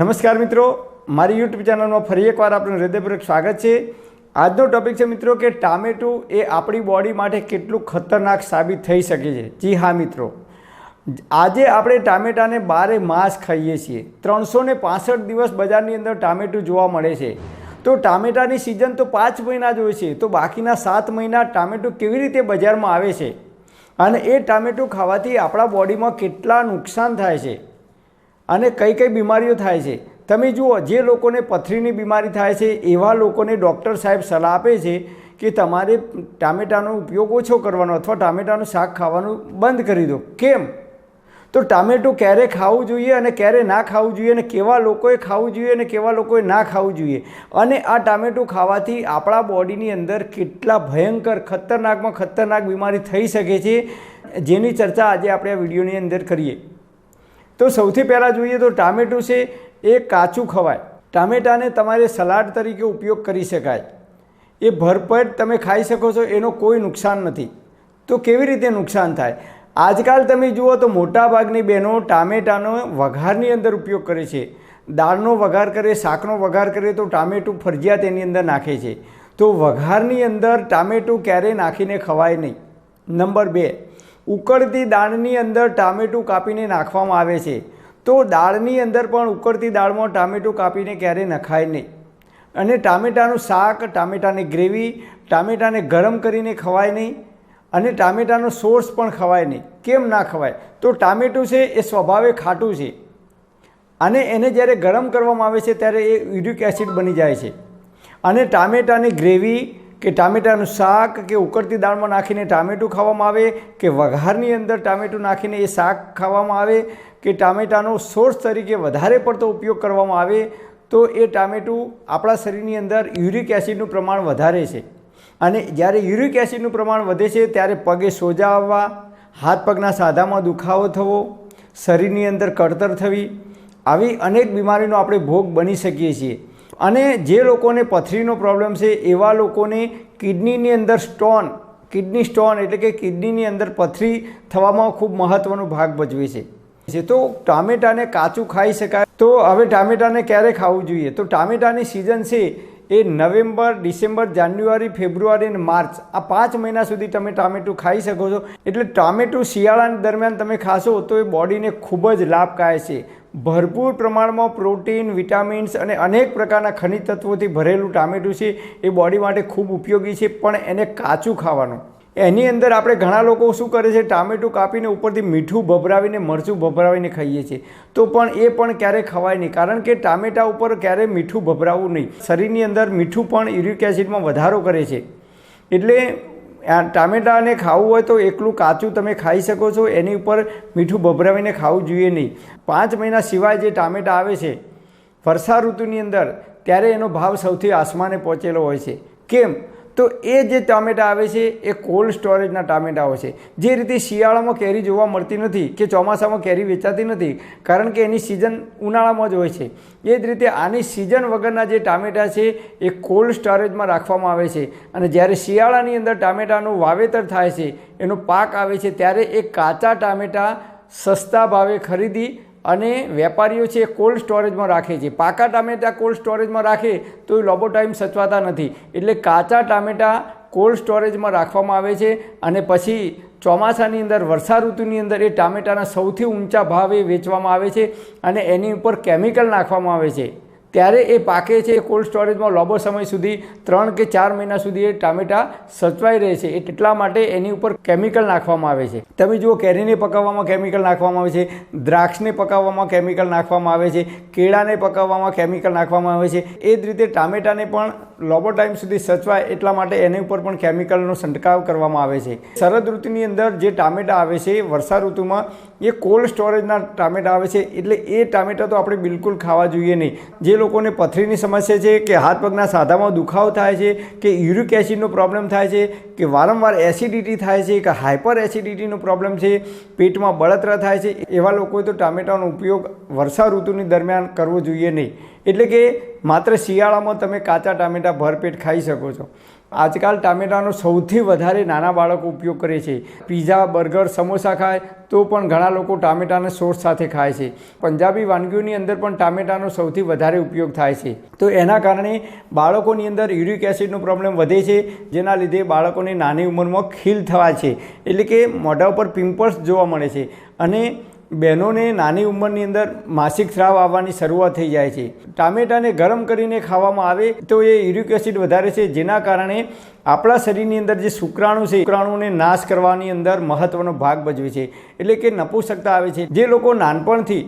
નમસ્કાર મિત્રો, મારી યુટ્યુબ ચેનલમાં ફરી એકવાર આપનું હૃદયપૂર્વક સ્વાગત છે. આજનો ટોપિક છે મિત્રો કે ટામેટું એ આપણી બોડી માટે કેટલું ખતરનાક સાબિત થઈ શકે છે. જી હા મિત્રો. આજે આપણે ટામેટાને બારે માસ ખાઈએ છીએ. ત્રણસો ને પાસઠ દિવસ બજારની અંદર ટામેટું જોવા મળે છે. તો ટામેટાની સિઝન તો પાંચ મહિના જ હોય છે. તો બાકીના સાત મહિના ટામેટું કેવી રીતે બજારમાં આવે છે? અને એ ટામેટું ખાવાથી આપણા બોડીમાં કેટલા નુકસાન થાય છે? અને કઈ કઈ બીમારીઓ થાય છે. તમે જુઓ, જે લોકોને પથરીની બીમારી થાય છે, એવા લોકોને ડૉક્ટર સાહેબ સલાહ આપે છે કે તમારે ટામેટાનો ઉપયોગ ઓછો કરવાનો અથવા ટામેટાનું શાક ખાવાનું બંધ કરી દો. કેમ? તો ટામેટું ક્યારે ખાવું જોઈએ અને ક્યારે ના ખાવું જોઈએ અને કેવા લોકોએ ખાવું જોઈએ અને કેવા લોકોએ ના ખાવું જોઈએ. અને આ ટામેટું ખાવાથી આપણા બોડીની અંદર કેટલા ભયંકર, ખતરનાકમાં ખતરનાક બીમારી થઈ શકે છે. જેની ચર્ચા આજે આપણે આ વિડીયોની અંદર કરીએ. તો સૌથી પહેલાં જોઈએ તો ટામેટું છે, એ કાચું ખવાય. ટામેટાને તમારે સલાડ તરીકે ઉપયોગ કરી શકાય. એ ભરપેટ તમે ખાઈ શકો છો, એનો કોઈ નુકસાન નથી. તો કેવી રીતે નુકસાન થાય? આજકાલ તમે જુઓ તો મોટાભાગની બહેનો ટામેટાનો વઘારની અંદર ઉપયોગ કરે છે. દાળનો વઘાર કરે, શાકનો વઘાર કરે તો ટામેટું ફરજિયાત એની અંદર નાખે છે. તો વઘારની અંદર ટામેટું ક્યારેય નાખીને ખવાય નહીં. નંબર બે ઉકળતી દાળની અંદર ટામેટું કાપીને નાખવામાં આવે છે. તો દાળની અંદર પણ ઉકળતી દાળમાં ટામેટું કાપીને ક્યારેય નખાય નહીં. અને ટામેટાનું શાક ટામેટાની ગ્રેવી, ટામેટાને ગરમ કરીને ખવાય નહીં અને ટામેટાનો સોર્સ પણ ખવાય નહીં. કેમ ના ખવાય? તો ટામેટું છે એ સ્વભાવે ખાટું છે. અને એને જ્યારે ગરમ કરવામાં આવે છે ત્યારે એ યુરિક એસિડ બની જાય છે. અને ટામેટાની ગ્રેવી કે ટામેટાનું શાક કે ઉકળતી દાળમાં નાખીને ટામેટું ખાવામાં આવે કે વઘારની અંદર ટામેટું નાખીને એ શાક ખાવામાં આવે કે ટામેટાનો સોર્સ તરીકે વધારે પડતો ઉપયોગ કરવામાં આવે, તો એ ટામેટું આપણા શરીરની અંદર યુરિક એસિડનું પ્રમાણ વધારે છે. અને જ્યારે યુરિક એસિડનું પ્રમાણ વધે છે, ત્યારે પગે સોજા આવવા, હાથ પગના સાધામાં દુખાવો થવો, શરીરની અંદર કળતર થવી, આવી અનેક બીમારીનો આપણે ભોગ બની શકીએ છીએ. અને જે લોકોને પથરીનો પ્રોબ્લેમ છે, એવા લોકોને કિડનીની અંદર સ્ટોન કિડની સ્ટોન એટલે કે કિડનીની અંદર પથરી થવામાં ખૂબ મહત્ત્વનો ભાગ ભજવે છે. છે તો ટામેટાને કાચું ખાઈ શકાય. તો હવે ટામેટાને ક્યારે ખાવું જોઈએ? તો ટામેટાની સિઝન છે એ નવેમ્બર, ડિસેમ્બર, જાન્યુઆરી, ફેબ્રુઆરી અને માર્ચ. આ પાંચ મહિના સુધી તમે ટામેટું ખાઈ શકો છો. એટલે ટામેટું શિયાળા દરમિયાન તમે ખાશો તો એ બોડીને ખૂબ જ લાભકાય છે. ભરપૂર પ્રમાણમાં પ્રોટીન, વિટામિન્સ અને અનેક પ્રકારના ખનિજ તત્વોથી ભરેલું ટામેટું છે. એ બોડી માટે ખૂબ ઉપયોગી છે, પણ એને કાચું ખાવાનું. એની અંદર આપણે ઘણા લોકો શું કરે છે, ટામેટું કાપીને ઉપરથી મીઠું ભભરાવીને, મરચું ભભરાવીને ખાઈએ છીએ. તો પણ એ પણ ક્યારેય ખવાય નહીં. કારણ કે ટામેટા ઉપર ક્યારેય મીઠું ભભરાવવું નહીં. શરીરની અંદર મીઠું પણ યુરિક એસિડમાં વધારો કરે છે. એટલે ટામેટાને ખાવું હોય તો એકલું કાચું તમે ખાઈ શકો છો, એની ઉપર મીઠું ભભરાવીને ખાવું જોઈએ નહીં. પાંચ મહિના સિવાય જે ટામેટા આવે છે, વર્ષા ઋતુની અંદર, ત્યારે એનો ભાવ સૌથી આસમાને પહોંચેલો હોય છે. કેમ? તો એ જે ટામેટાં આવે છે, એ કોલ્ડ સ્ટોરેજના ટામેટાઓ છે. જે રીતે શિયાળામાં કેરી જોવા મળતી નથી કે ચોમાસામાં કેરી વેચાતી નથી, કારણ કે એની સિઝન ઉનાળામાં જ હોય છે. એ જ રીતે આની સિઝન વગરના જે ટામેટાં છે, એ કોલ્ડ સ્ટોરેજમાં રાખવામાં આવે છે. અને જ્યારે શિયાળાની અંદર ટામેટાનું વાવેતર થાય છે, એનો પાક આવે છે, ત્યારે એ કાચા ટામેટાં સસ્તા ભાવે ખરીદી અને વેપારીઓ છે એ કોલ્ડ સ્ટોરેજમાં રાખે છે. પાકા ટામેટા કોલ્ડ સ્ટોરેજમાં રાખે તો એ લાંબો ટાઈમ સચવાતા નથી. એટલે કાચા ટામેટા કોલ્ડ સ્ટોરેજમાં રાખવામાં આવે છે અને પછી ચોમાસાની અંદર વર્ષા ઋતુની અંદર એ ટામેટાના સૌથી ઊંચા ભાવે વેચવામાં આવે છે અને એની ઉપર કેમિકલ નાખવામાં આવે છે. ત્યારે એ પાકે છે એ કોલ્ડ સ્ટોરેજમાં લાંબો સમય સુધી, ત્રણ કે ચાર મહિના સુધી એ ટામેટાં સચવાઈ રહે છે. એટલા માટે એની ઉપર કેમિકલ નાખવામાં આવે છે. તમે જુઓ, કેરીને પકાવવામાં કેમિકલ નાખવામાં આવે છે, દ્રાક્ષને પકાવવામાં કેમિકલ નાખવામાં આવે છે, કેળાને પકાવવામાં કેમિકલ નાખવામાં આવે છે. એ જ રીતે ટામેટાને પણ લાંબો ટાઈમ સુધી સચવાય એટલા માટે એની ઉપર પણ કેમિકલનો છંટકાવ કરવામાં આવે છે. શરદ ઋતુની અંદર જે ટામેટા આવે છે, વર્ષા ઋતુમાં, એ કોલ્ડ સ્ટોરેજના ટામેટા આવે છે. એટલે એ ટામેટા તો આપણે બિલકુલ ખાવા જોઈએ નહીં. જે લોકોને પથરીની સમસ્યા છે, કે હાથ પગના સાધામાં દુખાવો થાય છે, કે યુરિક એસિડનો પ્રોબ્લેમ થાય છે, કે વારંવાર એસિડિટી થાય છે, કે હાઇપર એસિડિટીનો પ્રોબ્લેમ છે, પેટમાં બળતરા થાય છે, એવા લોકોએ તો ટામેટાનો ઉપયોગ વર્ષા ઋતુની દરમિયાન કરવો જોઈએ નહીં. એટલે કે માત્ર શિયાળામાં તમે કાચા ટામેટાં ભરપેટ ખાઈ શકો છો. આજકાલ ટામેટાનો સૌથી વધારે નાના બાળકો ઉપયોગ કરે છે. પીઝા, બર્ગર, સમોસા ખાય તો પણ ઘણા લોકો ટામેટાના સોસ સાથે ખાય છે. પંજાબી વાનગીઓની અંદર પણ ટામેટાનો સૌથી વધારે ઉપયોગ થાય છે. તો એના કારણે બાળકોની અંદર યુરિક એસિડનો પ્રોબ્લેમ વધે છે, જેના લીધે બાળકોને નાની ઉંમરમાં ખીલ થવા છે. એટલે કે મોઢા ઉપર પિમ્પલ્સ જોવા મળે છે. અને બહેનોને નાની ઉંમરની અંદર માસિક સ્રાવ આવવાની શરૂઆત થઈ જાય છે. ટામેટાને ગરમ કરીને ખાવામાં આવે તો એ યુરિક એસિડ વધારે છે, જેના કારણે આપણા શરીરની અંદર જે શુક્રાણુ છે, શુક્રાણુને નાશ કરવાની અંદર મહત્ત્વનો ભાગ ભજવે છે. એટલે કે નપુસકતા આવે છે. જે લોકો નાનપણથી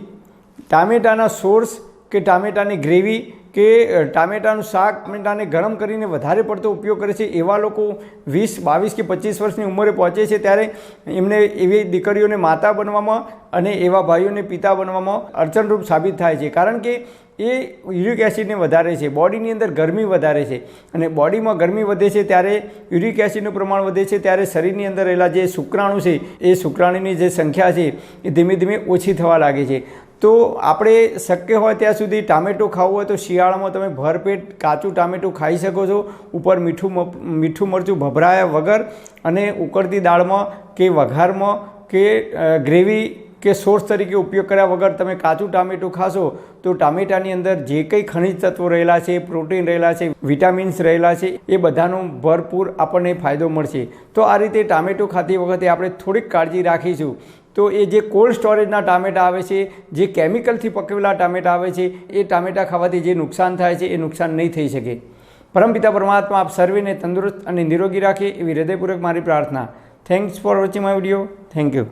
ટામેટાના સોર્સ કે ટામેટાની ગ્રેવી કે ટામેટાનું શાક ટામેટાને ગરમ કરીને વધારે પડતો ઉપયોગ કરે છે એવા લોકો વીસ, બાવીસ કે પચીસ વર્ષની ઉંમરે પહોંચે છે ત્યારે એમને એવી દીકરીઓને માતા બનવામાં અને એવા ભાઈઓને પિતા બનવામાં અડચણરૂપ સાબિત થાય છે. કારણ કે એ યુરિક એસિડને વધારે છે, બોડીની અંદર ગરમી વધારે છે અને બોડીમાં ગરમી વધે છે ત્યારે યુરિક એસિડનું પ્રમાણ વધે છે ત્યારે શરીરની અંદર રહેલા જે શુક્રાણુ છે, એ શુક્રાણુની જે સંખ્યા છે એ ધીમે ધીમે ઓછી થવા લાગે છે. તો આપણે શક્ય હોય ત્યાં સુધી ટામેટું ખાવું હોય તો શિયાળામાં તમે ભરપેટ કાચું ટામેટું ખાઈ શકો છો. ઉપર મીઠું મીઠું મરચું ભભરાયા વગર અને ઉકળતી દાળમાં કે વઘારમાં કે ગ્રેવી કે સોર્સ તરીકે ઉપયોગ કર્યા વગર તમે કાચું ટામેટું ખાશો તો ટામેટાની અંદર જે કંઈ ખનિજ તત્વો રહેલા છે, પ્રોટીન રહેલા છે, વિટામિન્સ રહેલા છે, એ બધાનો ભરપૂર આપણને ફાયદો મળશે. તો આ રીતે ટામેટું ખાતી વખતે આપણે થોડીક કાળજી રાખીશું. તો એ જે કોલ્ડ સ્ટોરેજના ટામેટા આવે છે, જે કેમિકલથી પકવેલા ટામેટા આવે છે, એ ટામેટા ખાવાથી જે નુકસાન થાય છે, એ નુકસાન નહીં થઈ શકે. પરમપિતા પરમાત્મા આપ સર્વેને તંદુરસ્ત અને નિરોગી રાખે એવી હૃદયપૂર્વક મારી પ્રાર્થના. Thanks for watching my video thank you